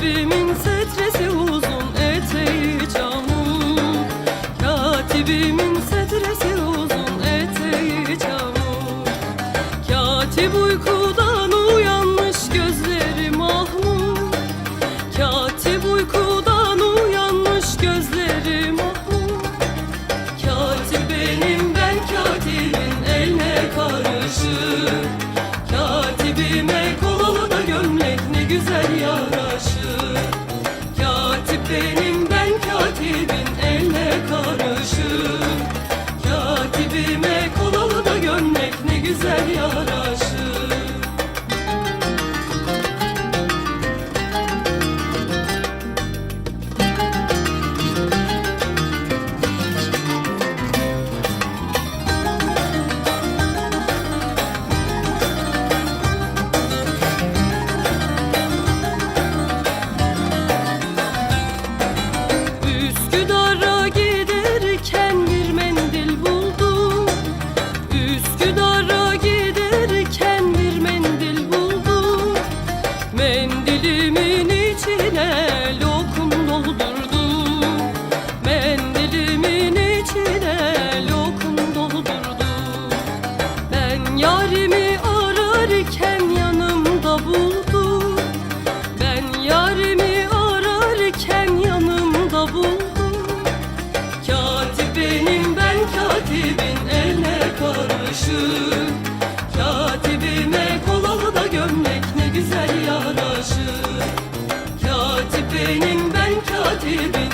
Katibimin setresi uzun eteği çamur. Katibimin setresi uzun eteği çamur. Katip uykudan uyanmış gözleri mahmur. Katip uykudan uyanmış gözleri mahmur. Katip benim ben katibin eline karışır. Katibime kolalı da gömlek ne güzel yarar katibin eline karışır. Katibime kolalı da gömlek ne güzel yaraşır yarimi ararken yanımda buldum ben yarimi ararken yanımda buldum Katip benim ben katibin eline karışır. Katibime kolalı da gömlek ne güzel yaraşır. Katip benim ben katibin